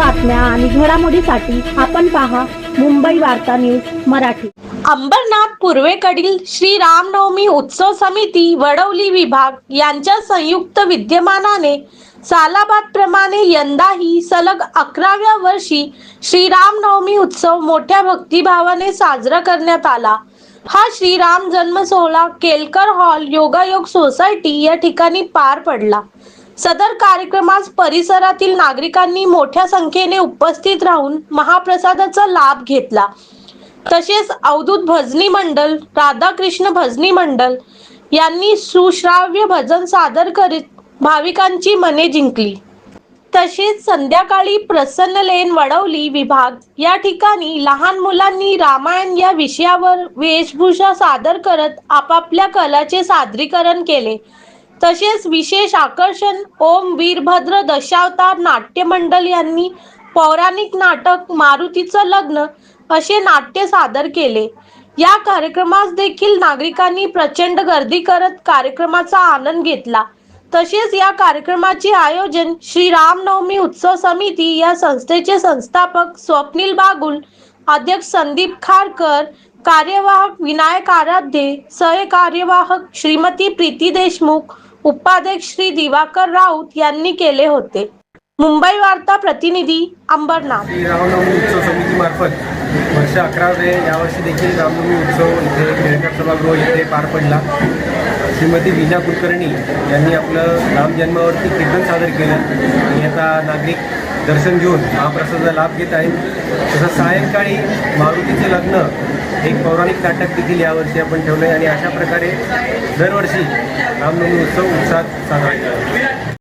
बातम्या आणि घडामोडीसाठी आपण पहा मुंबई वार्ता न्यूज मराठी. अंबरनाथ पूर्वेकडील श्री रामनवमी उत्सव समिती वडवली विभाग यांच्या संयुक्त विद्यमानाने सालाबाद प्रमाणे यंदाही सलग अकराव्या वर्षी श्रीरामनवमी उत्सव मोठ्या भक्तिभावाने साजरा करण्यात आला. हा श्रीराम जन्म सोहळा केलकर हॉल योगायोग सोसायटी या ठिकाणी पार पडला. सदर कार्यक्रमास परिसरातील नागरिकांनी मोठ्या संख्येने उपस्थित राहून महाप्रसादाचा लाभ घेतला. तसेच अवधूत भजनी मंडल राधाकृष्ण भजनी मंडल यांनी सुश्राव्य भजन सादर करीत भाविकांची मने जिंकली. तसेच संध्याकाळी प्रसन्न लेन वडवली विभाग या ठिकाणी लहान मुलांनी रामायण या विषयावर वेशभूषा सादर करत आपापल्या कलाचे सादरीकरण केले. तसेच विशेष आकर्षण ओम वीरभद्र दशावतार नाट्यमंडल यांनी पौराणिक नाटक मारुतीचं लग्न असे नाट्य सादर केले. या कार्यक्रमास देखील नागरिकांनी प्रचंड गर्दी करत कार्यक्रमाचा आनंद घेतला. तसेच या कार्यक्रमाचे आयोजन श्री रामनवमी उत्सव समिती या संस्थेचे संस्थापक स्वप्नील बागुल अध्यक्ष संदीप खारकर कार्यवाहक विनायक आराध्ये सहकार्यवाहक श्रीमती प्रीती देशमुख उपाध्यक्ष श्री दिवाकर राऊत यांनी केले होते. मुंबई वार्ता प्रतिनिधी अंबरनाथ रामनवमी उत्सव समितीमार्फत वर्ष अकरावे यावर्षी देखील रामनवमी उत्सव इथे केळकर सभागृह इथे पार पडला. श्रीमती वीणा कुलकर्णी यांनी आपलं रामजन्मावरती कीर्तन सादर केलं. आणि आता नागरिक दर्शन घेऊन महाप्रसादाचा लाभ घेत आहेत तसंच सायंकाळी मारुतीचे लग्न एक पौराणिक नाटक देखील यावर्षी आपण ठेवलं आहे आणि अशा प्रकारे दरवर्षी रामनवमी उत्सव उत्साहात साजरा केला